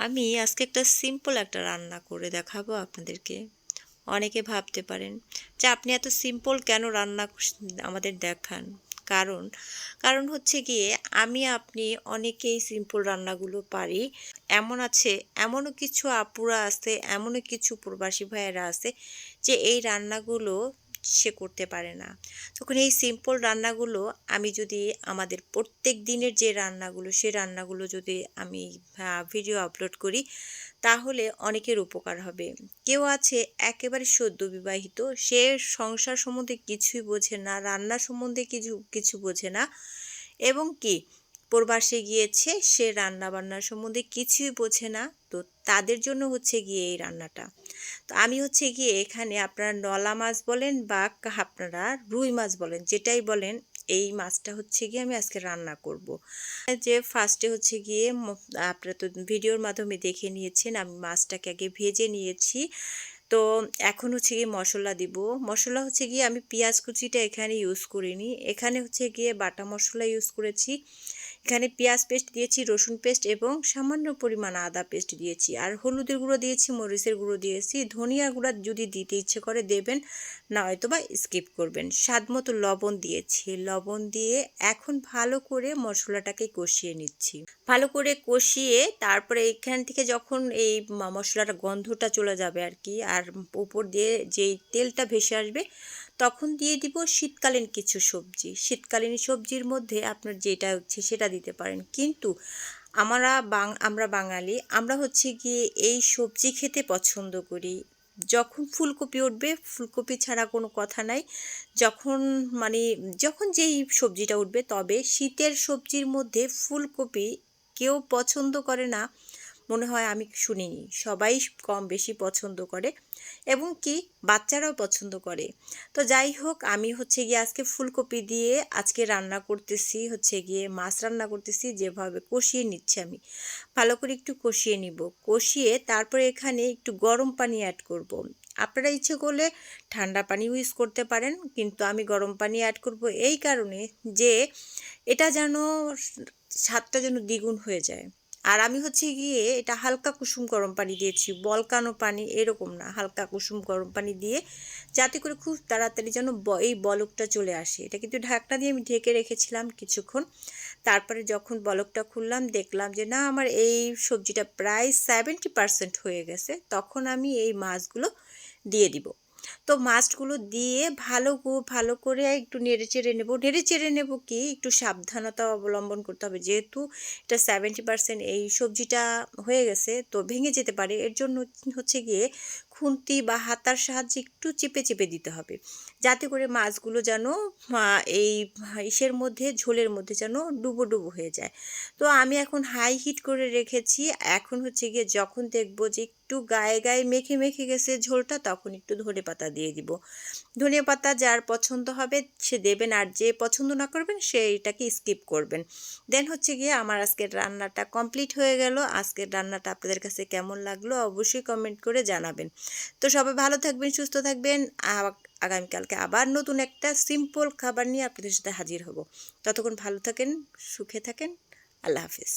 আমি আজকে একটা সিম্পল একটা রান্না করে দেখাবো আপনাদেরকে। অনেকে ভাবতে পারেন যে আপনি এত সিম্পল কেন রান্না আমাদের দেখান। কারণ কারণ হচ্ছে গিয়ে আমি, আপনি অনেকেই সিম্পল রান্নাগুলো পারি। এমন আছে, এমনও কিছু আপুরা আছে, এমনও কিছু প্রবাসী ভাইয়েরা আছে যে এই রান্নাগুলো সে করতে পারে না। তখন এই সিম্পল রান্নাগুলো আমি যদি আমাদের প্রত্যেক দিনের যে রান্নাগুলো, সে রান্নাগুলো যদি আমি ভিডিও আপলোড করি, তাহলে অনেকের উপকার হবে। কেউ আছে একেবারে সদ্য বিবাহিত, সে সংসার সম্বন্ধে কিছুই বোঝে না, রান্না সম্বন্ধে কিছু কিছু বোঝে না। এবং কি? প্রবাসে গিয়েছে, সে রান্না বান্নার সম্বন্ধে কিছুই বোঝে না। তো তাদের জন্য হচ্ছে গিয়ে এই রান্নাটা। তো আমি হচ্ছে গিয়ে এখানে আপনারা নলা মাছ বলেন বা আপনারা রুই মাছ বলেন, যেটাই বলেন, এই মাছটা হচ্ছে গিয়ে আমি আজকে রান্না করব। যে ফার্স্টে হচ্ছে গিয়ে আপনারা তো ভিডিওর মাধ্যমে দেখে নিয়েছেন, আমি মাছটাকে আগে ভেজে নিয়েছি। তো এখন হচ্ছে গিয়ে মশলা দিব। মশলা হচ্ছে গিয়ে আমি পেঁয়াজ কুচিটা এখানে ইউজ করিনি। এখানে হচ্ছে গিয়ে বাটা মশলা ইউজ করেছি। এখানে পেঁয়াজ পেস্ট দিয়েছি, রসুন পেস্ট এবং সামান্য পরিমাণ আদা পেস্ট দিয়েছি। আর হলুদের গুঁড়ো দিয়েছি, মরিচের গুঁড়ো দিয়েছি। ধনিয়া গুঁড়া যদি দিতে ইচ্ছে করে দেবেন, না হয়তো বা স্কিপ করবেন। স্বাদ মতো লবণ দিয়েছি। লবণ দিয়ে এখন ভালো করে মশলাটাকে কষিয়ে নিচ্ছি। ভালো করে কষিয়ে তারপরে এখান থেকে যখন এই মশলাটা গন্ধটা চলে যাবে আর কি, আর উপর দিয়ে যেই তেলটা ভেসে আসবে তখন দিয়ে দিব শীতকালীন কিছু সবজি। শীতকালীন সবজির মধ্যে আপনার যেটা হচ্ছে সেটা দিতে পারেন। কিন্তু আমরা বাং, আমরা বাঙালি, আমরা হচ্ছে গিয়ে এই সবজি খেতে পছন্দ করি। যখন ফুলকপি উঠবে, ফুলকপি ছাড়া কোনো কথা নাই। যখন মানে যখন যেই সবজিটা উঠবে, তবে শীতের সবজির মধ্যে ফুলকপি কেউ পছন্দ করে না। মনে হয় আমি শুনিনি। সবাই কম বেশি পছন্দ করে এবং কি বাচ্চারাও পছন্দ করে। তো যাই হোক, আমি হচ্ছে গিয়ে আজকে ফুলকপি দিয়ে আজকে রান্না করতেছি, হচ্ছে গিয়ে মাছ রান্না করতেছি, যেভাবে কষিয়ে নিচ্ছি আমি। ভালো করে একটু কষিয়ে নিব। কষিয়ে তারপরে এখানে একটু গরম পানি অ্যাড করব। আপনারা ইচ্ছে করলে ঠান্ডা পানি ইউজ করতে পারেন, কিন্তু আমি গরম পানি অ্যাড করব এই কারণে যে এটা যেন স্বাদটা যেন দ্বিগুণ হয়ে যায়। আর আমি হচ্ছে গিয়ে এটা হালকা কুসুম গরম পানি দিয়েছি, বলকানো পানি এরকম না, হালকা কুসুম গরম পানি দিয়ে যাতে করে খুব তাড়াতাড়ি যেন এই বলকটা চলে আসে। এটা কিন্তু ঢাকনা দিয়ে আমি ঢেকে রেখেছিলাম কিছুক্ষণ। তারপরে যখন বলকটা খুললাম, দেখলাম যে না, আমার এই সবজিটা প্রায় সেভেন্টি পারসেন্ট হয়ে গেছে। তখন আমি এই মাছগুলো দিয়ে দিব। তো মাছগুলো দিয়ে ভালো ভালো করে একটু নেড়ে চেড়ে নেব। নেড়ে চেড়ে নেব কি? একটু সাবধানতা অবলম্বন করতে হবে। যেহেতু এটা সেভেন্টি পার্সেন্ট এই সবজিটা হয়ে গেছে, তো ভেঙে যেতে পারে। এর জন্য হচ্ছে গিয়ে খুন্তি বা হাতার সাহায্যে একটু চেপে চেপে দিতে হবে। যাতে করে মাছগুলো যেন এই ইসের মধ্যে, ঝোলের মধ্যে যেন ডুবো ডুবো হয়ে যায়। তো আমি এখন হাই হিট করে রেখেছি। এখন হচ্ছে গিয়ে যখন দেখব যে একটু গায়ে গায়ে মেখে মেখে গেছে ঝোলটা, তখন একটু ধনে পাতা দিয়ে দিব। ধনে পাতা যার পছন্দ হবে সে দেবেন, আর যে পছন্দ না করবেন সে এটাকে স্কিপ করবেন। দেন হচ্ছে গিয়ে আমার আজকের রান্নাটা কমপ্লিট হয়ে গেল। আজকের রান্নাটা আপনাদের কাছে কেমন লাগল অবশ্যই কমেন্ট করে জানাবেন। তো সবাই ভালো থাকবেন, সুস্থ থাকবেন। আগামীকালকে আবার নতুন একটা সিম্পল খাবার নিয়ে আপনাদের সাথে হাজির হব। ততক্ষণ ভালো থাকেন, সুখে থাকেন। আল্লাহ হাফিজ।